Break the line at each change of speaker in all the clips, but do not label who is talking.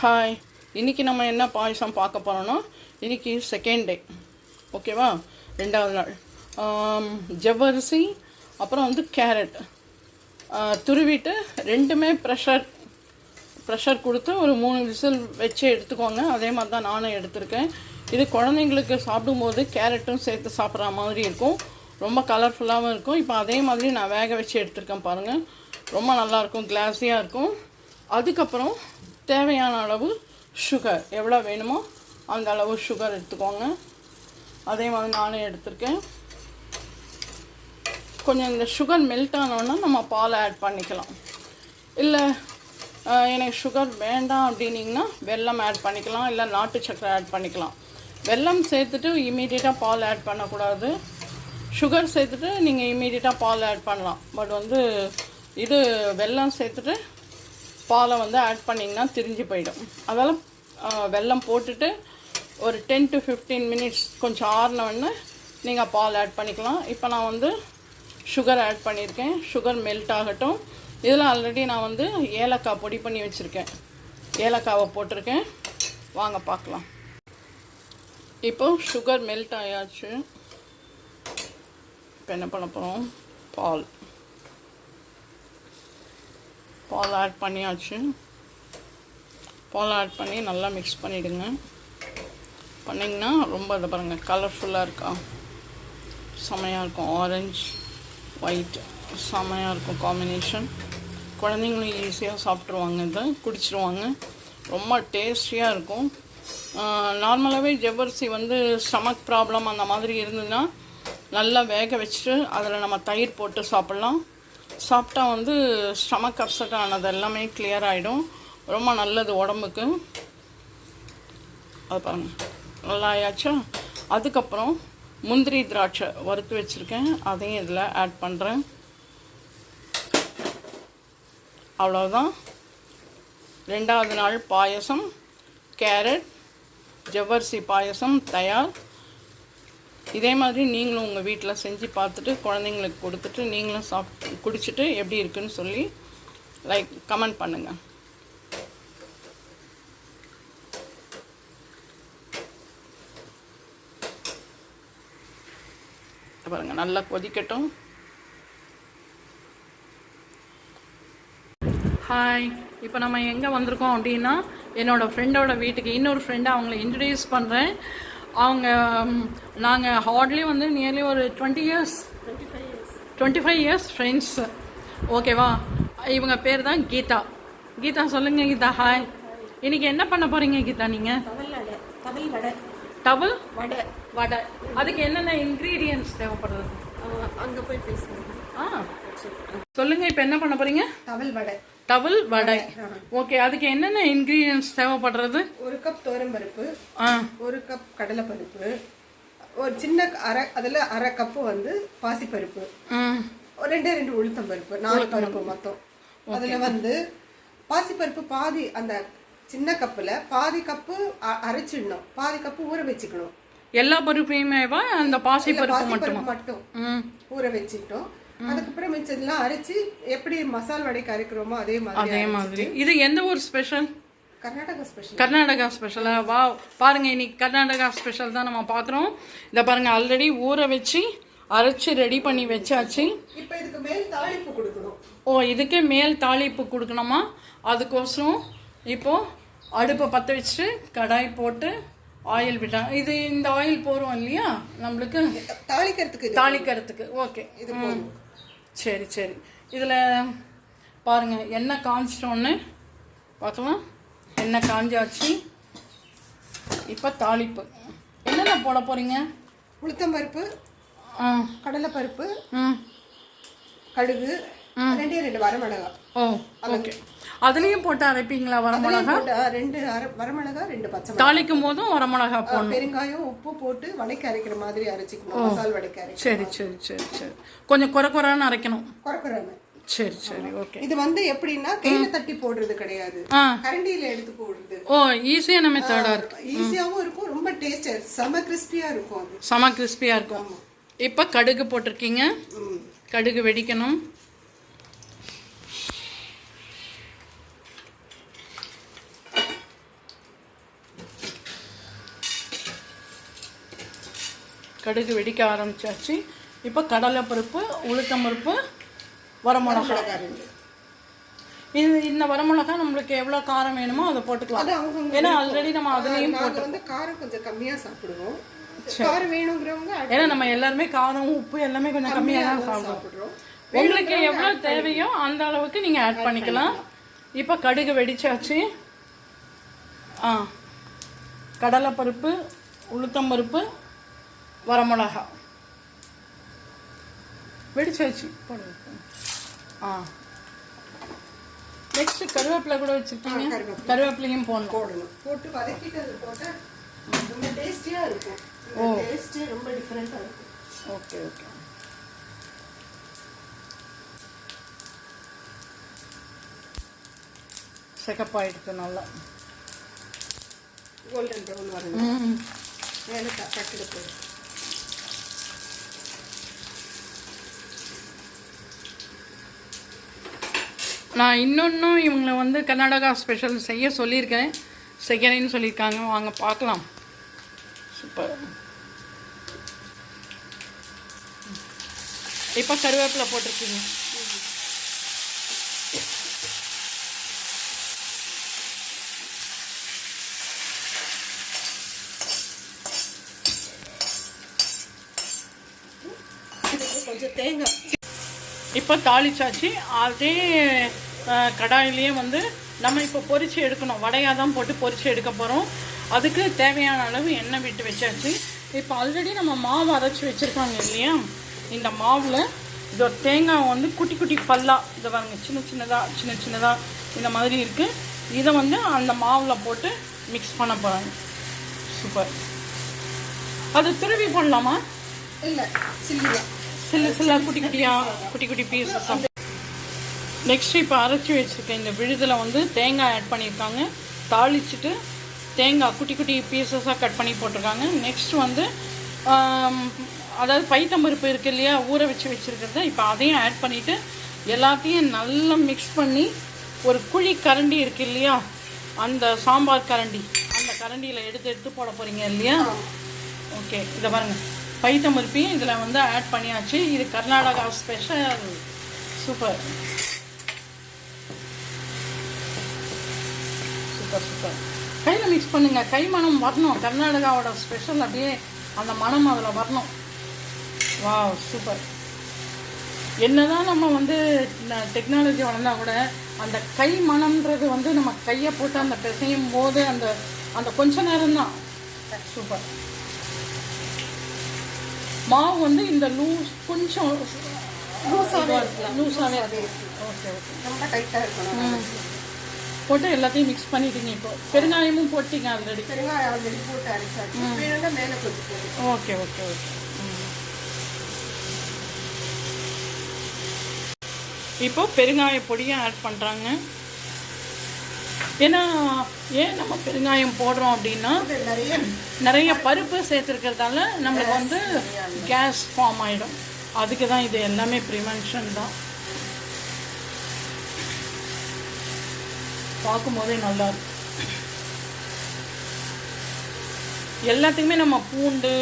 Hi இன்றைக்கி நம்ம என்ன பாயசம் பார்க்க போகிறோன்னா இன்றைக்கி செகண்ட் டே ஓகேவா ரெண்டாவது நாள். ஜவ்வரிசி அப்புறம் வந்து கேரட் துருவிட்டு ரெண்டுமே ப்ரெஷர் ப்ரெஷர் கொடுத்து ஒரு மூணு விசில் வச்சு எடுத்துக்கோங்க. அதே மாதிரி தான் நானும் எடுத்திருக்கேன். இது குழந்தைங்களுக்கு சாப்பிடும்போது கேரட்டும் சேர்த்து சாப்பிட்ற மாதிரி இருக்கும். ரொம்ப கலர்ஃபுல்லாகவும் இருக்கும். இப்போ அதே மாதிரி நான் வேக வச்சு எடுத்திருக்கேன் பாருங்கள் ரொம்ப நல்லாயிருக்கும் கிளாஸியாக இருக்கும். அதுக்கப்புறம் தேவையான அளவு சுகர் எவ்வளோ வேணுமோ அந்த அளவு சுகர் எடுத்துக்கோங்க. அதே மாதிரி நானே எடுத்திருக்கேன். கொஞ்சம் இந்த சுகர் மெல்ட் ஆனோன்னா நம்ம பால் ஆட் பண்ணிக்கலாம். இல்லை எனக்கு சுகர் வேண்டாம் அப்படின்னீங்கன்னா வெல்லம் ஆட் பண்ணிக்கலாம். இல்லை நாட்டு சக்கரை ஆட் பண்ணிக்கலாம். வெல்லம் சேர்த்துட்டு இமீடியட்டாக பால் ஆட் பண்ணக்கூடாது. சுகர் சேர்த்துட்டு நீங்கள் இமீடியட்டாக பால் ஆட் பண்ணலாம். பட் வந்து இது வெல்லம் சேர்த்துட்டு பாலை வந்து ஆட் பண்ணிங்கன்னா திரிஞ்சு போயிடும். அதால் வெல்லம் போட்டுட்டு ஒரு டென் டு ஃபிஃப்டீன் மினிட்ஸ் கொஞ்சம் ஆறினவுடனே நீங்கள் பால் ஆட் பண்ணிக்கலாம். இப்போ நான் வந்து சுகர் ஆட் பண்ணியிருக்கேன். சுகர் மெல்ட் ஆகட்டும். இதில் ஆல்ரெடி நான் வந்து ஏலக்காய் பொடி பண்ணி வச்சுருக்கேன். ஏலக்காவை போட்டிருக்கேன். வாங்க பார்க்கலாம். இப்போ சுகர் மெல்ட் ஆயாச்சு. இப்போ என்ன பண்ண போகிறோம் பால். பால் ஆட் பண்ணியாச்சு. பால் ஆட் பண்ணி நல்லா மிக்ஸ் பண்ணிவிடுங்க பண்ணிங்கன்னா ரொம்ப இதை பாருங்கள் கலர்ஃபுல்லாக இருக்கா? செமையாக இருக்கும். ஆரஞ்சு ஒயிட் செமையாக இருக்கும் காம்பினேஷன் குழந்தைங்களும் ஈஸியாக சாப்பிட்ருவாங்க இதை குடிச்சிருவாங்க. ரொம்ப டேஸ்டியாக இருக்கும். நார்மலாகவே ஜவ்வரிசி வந்து ஸ்டமக் ப்ராப்ளம் அந்த மாதிரி இருந்ததுன்னா நல்லா வேக வச்சுட்டு அதில் நம்ம தயிர் போட்டு சாப்பிட்லாம். சாப்பிட்டா வந்து ஸ்டமக் அப்செட் ஆனது எல்லாமே கிளியர் ஆகிடும் ரொம்ப நல்லது உடம்புக்கு. அது பாருங்கள் நல்லா ஆயாச்சா? அதுக்கப்புறம் முந்திரி திராட்சை வறுத்து வச்சுருக்கேன். அதையும் இதில் ஆட் பண்ணுறேன் அவ்வளோதான் ரெண்டாவது நாள் பாயசம் கேரட் ஜவ்வரிசி பாயசம் தயார். இதே மாதிரி நீங்களும் உங்கள் வீட்டில் செஞ்சு பார்த்துட்டு குழந்தைங்களுக்கு கொடுத்துட்டு நீங்களும் சாப்பிட்டு குடிச்சிட்டு எப்படி இருக்குன்னு சொல்லி லைக் கமெண்ட் பண்ணுங்கள் பாருங்க நல்லா கொதிக்கட்டும். ஹாய் இப்போ நம்ம எங்கே வந்திருக்கோம் அப்படின்னா என்னோடய ஃப்ரெண்டோட வீட்டுக்கு இன்னொரு ஃப்ரெண்டை அவங்கள இன்ட்ரடியூஸ் பண்ணுறேன் அவங்க நாங்கள் ஹார்ட்லி வந்து நியர்லி ஒரு twenty years twenty five years friends ஓகேவா இவங்க பேர் தான் கீதா. கீதா சொல்லுங்க கீதா. ஹாய் இன்னைக்கு என்ன பண்ண போறீங்க கீதா நீங்கள் டபுள்
வடை.
வடை. அதுக்கு என்னென்ன இன்க்ரீடியன்ஸ் தேவைப்படுறது
அங்க போய் பேசுங்க.
ஆ. சொல்லுங்க இப்போ என்ன பண்ண போறீங்க?
தவல் வடை.
டபுள் வடை. ஓகே அதுக்கு என்னென்ன இன்க்ரீடியன்ஸ் தேவைப்படுறது?
ஒரு கப் பருப்பு
ஆ.
ஒரு கப் கடலைப்பருப்பு ஒரு சின்ன அரை அதுல அரை கப்பு வந்து பாசிப்பருப்பு ரெண்டே ரெண்டு உளுத்தம் பருப்பு நாலு பருப்பு. மொத்தம். அதுல வந்து பாசிப்பருப்பு பாதி அந்த சின்ன கப்புல பாதி கப்பு அரைச்சிடணும். பாதி கப்பு ஊற வச்சுக்கணும்.
எல்லா பருப்பையுமேவா? அந்த பாசி பருப்பு மட்டுமா?
பாசிப்பருப்பு மட்டும் ஊற வச்சுக்கிட்டோம். அதுக்கப்புறம் மிச்சதெல்லாம் அரைச்சு எப்படி மசால் வடைக்கு அரைக்கிறோமோ அதே மாதிரி
அதே மாதிரி. இது எந்த ஒரு ஸ்பெஷல்
கர்நாடகா ஸ்பெஷல்
கர்நாடகா ஸ்பெஷலா வா பாருங்க இன்னைக்கு கர்நாடகா ஸ்பெஷல் தான் நம்ம பார்க்குறோம் இதை பாருங்க ஆல்ரெடி ஊற வச்சு அரைச்சி ரெடி பண்ணி வச்சாச்சு.
இப்போ இதுக்கு மேல் தாளிப்பு கொடுக்கணும்.
ஓ இதுக்கு மேல் தாளிப்பு கொடுக்கணுமா? அதுக்கோசரம் இப்போ அடுப்பை பற்ற வச்சுட்டு கடாய் போட்டு ஆயில் விட்டாங்க இது இந்த ஆயில் போகிறோம் இல்லையா? நம்மளுக்கு
தாளிக்கிறதுக்கு இது
தாளிக்கிறதுக்கு ஓகே
இது போதும்.
சரி சரி. இதில் பாருங்க எண்ணெய் காஞ்சிட்டோன்னு பார்க்கலாம் எண்ணெய் காஞ்சாச்சு? இப்போ தாளிப்பு. என்னென்ன போட போகிறீங்க
உளுத்தம் பருப்பு
ஆ.
கடலைப்பருப்பு
ம்.
கடுகு ரெண்டே ரெண்டு வரமிளகா
ஓ ஓகே. அதுலேயும் போட்டு அரைப்பீங்களா வரமிளகா?
ரெண்டு வரமிளகா ரெண்டு பச்சை
தாளிக்கும் போதும் வரமிளகா
ஆ, பெருங்காயம் உப்பு போட்டு வடைக்கு அரைக்கிற மாதிரி அரைச்சிக்கணும் மசால் வடைக்கு அரைக்கணும்
சரி சரி சரி சரி. கொஞ்சம் குறை குறைன்னு அரைக்கணும்.
குறைக்குறாங்க
சரி சரி ஓகே.
இது வந்து எப்படின்னா கையில தட்டி போடுறது கிடையாது. கரண்டியில எடுத்து போடுறது.
ஓ ஈஸியான மெத்தடாக இருக்கு.
ஈஸியாவும் இருக்கும் ரொம்ப டேஸ்ட் செம கிறிஸ்பியா இருக்கும் அது.
செம கிறிஸ்பியாக இருக்கும். இப்போ கடுகு போட்டிருக்கீங்க. கடுகு வெடிக்கணும். கடுகு வெடிக்க ஆரம்பிச்சாச்சு. இப்போ கடலைப்பருப்பு உளுத்தம் பருப்பு வரமிளகா இது இந்த வரமிளகா நம்மளுக்கு எவ்வளோ காரம் வேணுமோ அதை போட்டுக்கலாம். ஏன்னா ஆல்ரெடி நம்ம அதுலேயும்
நாங்க வந்து காரம் கொஞ்சம் கம்மியா சாப்பிடுவோம். காரம் வேணுங்கிறவங்க
ஏன்னா நம்ம எல்லாருமே காரம் உப்பு எல்லாமே கொஞ்சம் கம்மியாக தான்
சாப்பிடுறோம்.
உங்களுக்கு எவ்வளோ தேவையோ அந்த அளவுக்கு நீங்கள் ஆட் பண்ணிக்கலாம். இப்போ கடுகு வெடிச்சாச்சு. ஆ. கடலைப்பருப்பு உளுத்தம்பருப்பு வரமிளகா. வெடிச்சாச்சு போடுங்க. ஆ. நெக்ஸ்ட் கருவேப்பிலை கூட வச்சுருக்கீங்க
கருவேப்பிலை.
கருவேப்பிலையும் போடணும்.
போடணும். போட்டு வதக்கிட்டு அது போட்டா ரொம்ப டேஸ்டியா இருக்கும். டேஸ்ட் ரொம்ப டிஃப்ரெண்டா இருக்கும்.
Okay okay. செகப்பாயிடுச்சு நல்லா.
கோல்டன் ப்ரௌன் வரணும்
ம்
மேல தட்டிட்டு
நான் இன்னொன்றும் இவங்களை வந்து கர்நாடகா ஸ்பெஷல் செய்ய சொல்லியிருக்கேன். செய்யறேன்னு சொல்லியிருக்காங்க. வாங்க பார்க்கலாம். சூப்பர். இப்போ கருவேப்பிலை போட்டிருக்கீங்க.
கொஞ்சம் தேங்காய்.
இப்போ தாளிச்சாச்சு. அதே கடாயிலேயே வந்து நம்ம இப்போ பொரிச்சு எடுக்கணும். வடையாக தான் போட்டு பொரிச்சு எடுக்க போகிறோம் அதுக்கு தேவையான அளவு எண்ணெய் விட்டு வச்சாச்சு. இப்போ ஆல்ரெடி நம்ம மாவு அரைச்சி வச்சுருக்காங்க இல்லையா? இந்த மாவில் இந்த தேங்காய் வந்து குட்டி குட்டி பல்லா. இதை பாருங்க சின்ன சின்னதாக சின்ன சின்னதாக இந்த மாதிரி இருக்குது இதை வந்து அந்த மாவில் போட்டு மிக்ஸ் பண்ண போகிறாங்க சூப்பர் அது திருவி போடலாமா?
இல்ல
சில்ல சில்ல குட்டி குட்டியா? குட்டி குட்டி பீசஸ் நெக்ஸ்ட் இப்போ அரைச்சி வச்சுருக்கேன் இந்த விழுதில் வந்து தேங்காய் ஆட் பண்ணியிருக்காங்க. தாளிச்சிட்டு தேங்காய் குட்டி குட்டி பீசஸாக கட் பண்ணி போட்டிருக்காங்க. நெக்ஸ்ட் வந்து அதாவது பைத்தம்பருப்பு இருக்கு இல்லையா ஊற வச்சு வச்சுருக்கிறத இப்போ அதையும் ஆட் பண்ணிவிட்டு எல்லாத்தையும் நல்லா மிக்ஸ் பண்ணி ஒரு குழி கரண்டி இருக்கு இல்லையா அந்த சாம்பார் கரண்டி அந்த கரண்டியில் எடுத்து எடுத்து போட போகிறீங்க இல்லையா? ஓகே இதை பாருங்கள் பைத்தம்பருப்பையும் இதில் வந்து ஆட் பண்ணியாச்சு. இது Karnataka special super super super கையில் மிக்ஸ் பண்ணுங்க. கை மனம் வரணும். கர்நாடகாவோட ஸ்பெஷல் அப்படியே அந்த மனம் அதில் வரணும். வா சூப்பர் என்னதான் நம்ம வந்து டெக்னாலஜி வளர்ந்தா கூட அந்த கை மனம்ன்றது வந்து நம்ம கையை போட்டு அந்த பிசையும் போது அந்த அந்த கொஞ்ச நேரம் தான் சூப்பர் மாவு வந்து இந்த லூஸ் கொஞ்சம். லூஸாகவே
லூஸாவே
ஓகே ஓகே
ரொம்ப டைட்டா இருக்கணும்.
போட்டு எல்லாத்தையும் மிக்ஸ் பண்ணிட்டீங்க இப்போ. பெருங்காயமும் போட்டீங்க ஆல்ரெடி
பெருங்காயம் ஆல்ரெடி போட்டு அரைச்சாச்சு. மேல கொஞ்சம்
ஓகே ஓகே ஓகே இப்போ பெருங்காய பொடியை ஆட் பண்ணுறாங்க ஏன்னா ஏன் நம்ம பெருங்காயம் போடுறோம் அப்படின்னா
நிறைய
பருப்பு சேர்த்துருக்கிறதால நம்மளுக்கு வந்து கேஸ் ஃபார்ம் ஆகிடும் அதுக்கு தான் இது எல்லாமே ப்ரிவென்ஷன் தான். பார்க்கும்போதே நல்லா இருக்கும் எல்லாத்துக்குமே நம்ம பூண்டு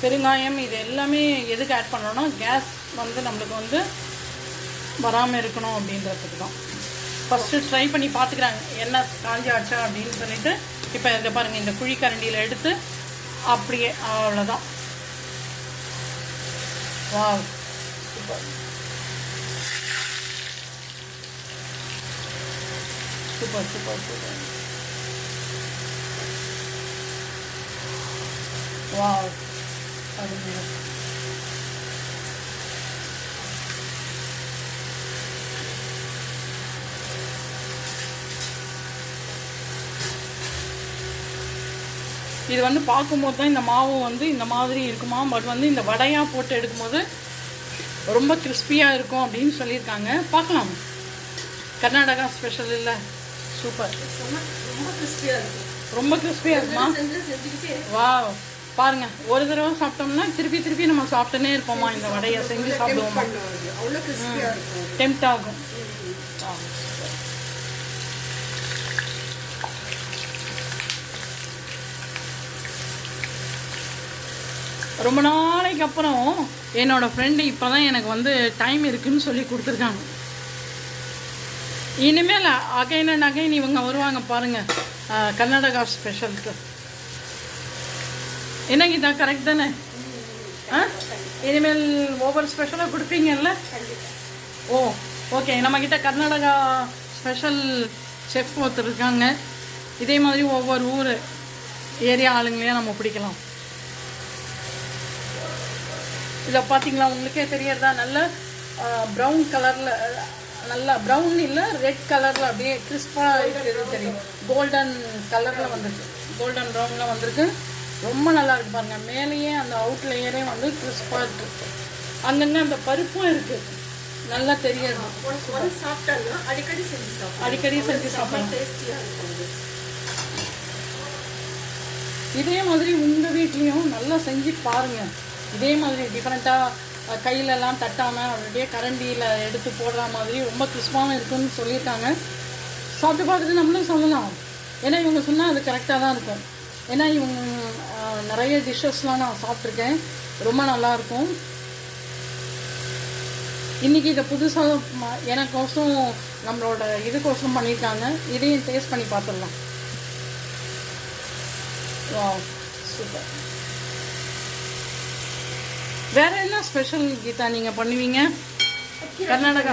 பெருங்காயம் இது எல்லாமே எதுக்கு ஆட் பண்ணுறோம்னா கேஸ் வந்து நம்மளுக்கு வந்து வராமல் இருக்கணும் அப்படின்றதுக்கு தான். ஃபஸ்ட்டு ட்ரை பண்ணி பார்த்துக்கிறாங்க. என்ன காஞ்சி ஆச்சா அப்படின்னு சொல்லிட்டு இப்போ இதை பாருங்கள் இந்த குழிக்கரண்டியில் எடுத்து அப்படியே அவ்வளோதான் வா சூப்பர் சூப்பர் சூப்பர் சூப்பர். வா இது வந்து பார்க்கும்போது தான் இந்த மாவு வந்து இந்த மாதிரி இருக்குமா? பட் வந்து இந்த வடையாக போட்டு எடுக்கும்போது ரொம்ப கிறிஸ்பியாக இருக்கும் அப்படின்னு சொல்லியிருக்காங்க. பார்க்கலாம். கர்நாடகா ஸ்பெஷல் இல்லை. சூப்பர்.
ரொம்ப கிறிஸ்பியா இருக்கும்
ரொம்ப கிறிஸ்பியாக இருக்குமா? வா பாருங்க ஒரு தடவை சாப்பிட்டோம்னா திருப்பி திருப்பி நம்ம சாப்பிட்டுனே இருப்போமா? இந்த வடையை செஞ்சு சாப்பிடுவோமா? டெம்ட் ஆகும். ரொம்ப நாளைக்கு அப்புறம் என்னோட ஃப்ரெண்டு இப்போ தான் எனக்கு வந்து டைம் இருக்குன்னு சொல்லி கொடுத்துருக்காங்க. இனிமேல் அகைன் அண்ட் அகைன் இவங்க வருவாங்க பாருங்கள் கர்நாடகா ஸ்பெஷலுக்கு என்னங்க இதான் கரெக்ட் தானே? ஆ? இனிமேல் ஒவ்வொரு ஸ்பெஷலாக கொடுப்பீங்கல்ல? ஓ ஓகே நம்மக்கிட்ட கர்நாடகா ஸ்பெஷல் செஃப் ஒருத்தர் இருக்காங்க. இதே மாதிரி ஒவ்வொரு ஊர் ஏரியா ஆளுங்களையும் நம்ம பிடிக்கலாம். இதை பார்த்தீங்களா? உங்களுக்கே தெரியறதா? நல்ல ப்ரௌன் கலரில் நல்லா ப்ரௌன் இல்லை ரெட் கலரில் அப்படியே கிறிஸ்பாக இருக்கிறது தெரியும் கோல்டன் கலரில் வந்திருக்கு. கோல்டன் ப்ரௌனில் வந்திருக்கு. ரொம்ப நல்லா இருக்கு பாருங்க. மேலேயே அந்த அவுட் லேயரே வந்து கிறிஸ்பாக இருக்கு. அங்கங்கே அந்த பருப்பும் இருக்கு. நல்லா தெரியாது.
சாப்பிட்டாங்கன்னா அடிக்கடி செஞ்சு சாப்பிடலாம்.
அடிக்கடி செஞ்சு சாப்பிடலாம்.
டேஸ்டியாக இருக்கும் அது.
இதே மாதிரி உங்கள் வீட்லேயும் நல்லா செஞ்சு பாருங்கள் இதே மாதிரி டிஃப்ரெண்ட்டாக கையிலலாம் தட்டாமல் அப்படியே கரண்டியில் எடுத்து போடுற மாதிரி ரொம்ப கிறிஸ்பாகவும் இருக்குன்னு சொல்லியிருக்காங்க. சாப்பிட்டு பார்த்துட்டு நம்மளும் சொல்லலாம். ஏன்னா இவங்க சொன்னால் அது கரெக்டாக தான் இருக்கும். ஏன்னா இவங்க நிறைய டிஷ்ஷஸ்லாம் நான் சாப்பிட்ருக்கேன் ரொம்ப நல்லாயிருக்கும் இன்றைக்கி இதை புதுசாக எனக்கோசம் நம்மளோட இதுக்கோசம் பண்ணியிருக்காங்க. இதையும் டேஸ்ட் பண்ணி பார்த்துடலாம். வா சூப்பர் வேற என்ன ஸ்பெஷல் கீதா நீங்க பண்ணுவீங்க? கர்நாடகா.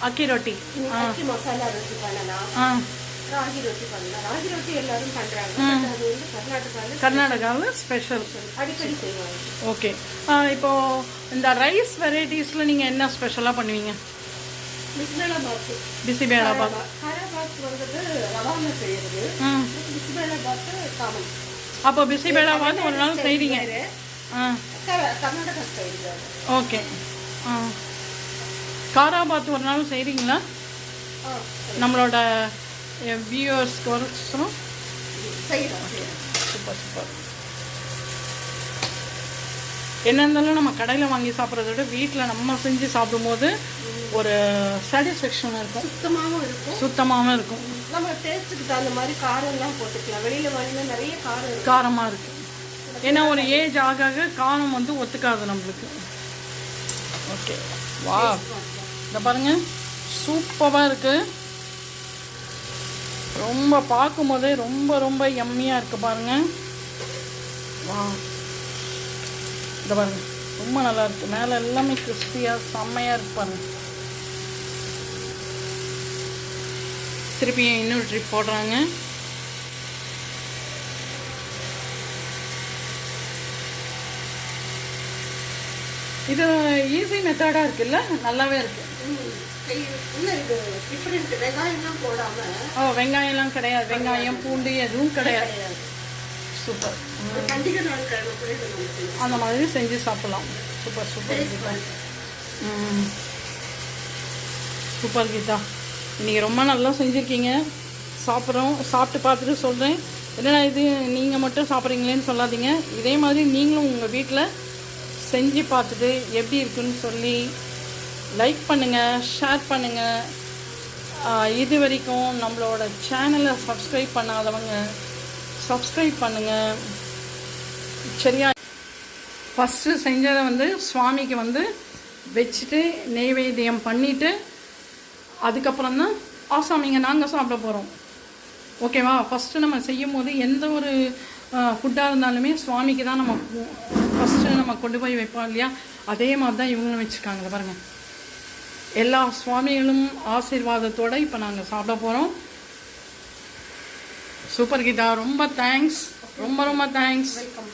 அக்கி ரொட்டி.
அக்கி மசாலா ரொட்டி பண்ணலாம்.
ஆ.
ராகி ரொட்டி பண்ணலாம். ராகி ரொட்டி எல்லாரும் அது வந்து கர்நாடகாவில்
கர்நாடகாவில் ஸ்பெஷல்
அடிக்கடி செய்வாங்க.
ஓகே. இப்போ இந்த ரைஸ் வெரைட்டிஸில் நீங்கள் என்ன ஸ்பெஷலாக பண்ணுவீங்க?
பிஸ்பேலா பாத்து
பிசிபேளா பாத்
காராபாத் வந்து ரவால செய்யறது காமன்.
அப்போ ஒரு நாள் செய்கிறீங்க ஆ.
Karnataka style
okay. ஆ. காராபாத் ஒரு நாள் செய்கிறீங்களா நம்மளோட வியூவர்ஸ்க்கு
செய்யறோம் செய்யறோம்
சூப்பர் சூப்பர். என்ன இருந்தாலும் நம்ம கடையில் வாங்கி சாப்பிட்றத விட வீட்டில் நம்ம செஞ்சு சாப்பிடும்போது ஒரு சாட்டிஸ்ஃபேக்ஷன் இருக்கும்.
சுத்தமாகவும் இருக்கும்.
சுத்தமாகவும் இருக்கும்.
நம்ம டேஸ்ட்டுக்கு தகுந்த மாதிரி காரம் எல்லாம் போட்டுக்கலாம். வெளியில வாங்கினா நிறைய காரம்
காரமாக இருக்கும் ஏன்னா ஒரு ஏஜ் ஆக ஆக காலம் வந்து ஒத்துக்காது நம்மளுக்கு. ஓகே வா. இந்த பாருங்க. சூப்பராக இருக்குது ரொம்ப பார்க்கும்போதே ரொம்ப ரொம்ப எம்மியாக இருக்குது பாருங்க. வா. இந்த பாருங்க. ரொம்ப நல்லா இருக்கு. மேலே எல்லாமே கிறிஸ்பியாக செம்மையாக இருக்கு பாருங்க. திருப்பி இன்னொரு ட்ரிப் போடுறாங்க. இது ஈஸி மெத்தடாக இருக்குல்ல? நல்லாவே இருக்கு. ஓ வெங்காயம்லாம் கிடையாது. வெங்காயம் பூண்டு எதுவும் கிடையாது. சூப்பர். அந்த மாதிரி செஞ்சு சாப்பிடலாம். Super super. ம். சூப்பர் கீதா. இன்னைக்கு ரொம்ப நல்லா செஞ்சுருக்கீங்க. சாப்பிட்றோம். சாப்பிட்டு பார்த்துட்டு சொல்கிறேன் என்னடா இது? நீங்கள் மட்டும் சாப்பிட்றீங்களேன்னு சொல்லாதீங்க. இதே மாதிரி நீங்களும் உங்கள் வீட்டில் செஞ்சு பார்த்துட்டு எப்படி இருக்குன்னு சொல்லி லைக் பண்ணுங்கள் ஷேர் பண்ணுங்கள் இது வரைக்கும் நம்மளோட சேனலை சப்ஸ்கிரைப் பண்ணாதவங்க சப்ஸ்கிரைப் பண்ணுங்கள் சரியா? ஃபஸ்ட்டு செஞ்சதை வந்து சுவாமிக்கு வந்து வச்சுட்டு நெய்வேத்தியம் பண்ணிவிட்டு அதுக்கப்புறம் தான் ஆசாமிங்க நாங்கள் சாப்பிட போகிறோம் ஓகேவா ஃபஸ்ட்டு நம்ம செய்யும் போது எந்த ஒரு ஃபுட்டாக இருந்தாலுமே சுவாமிக்கு தான் நம்ம ஃபஸ்ட்டு நம்ம கொண்டு போய் வைப்போம் இல்லையா? அதே மாதிரி தான் இவங்களும் வச்சுருக்காங்க பாருங்கள் பாருங்க. எல்லா சுவாமிகளும் ஆசீர்வாதத்தோட இப்போ நாங்கள் சாப்பிட போகிறோம் சூப்பர் கீதா ரொம்ப தேங்க்ஸ் ரொம்ப ரொம்ப தேங்க்ஸ்
வெல்கம்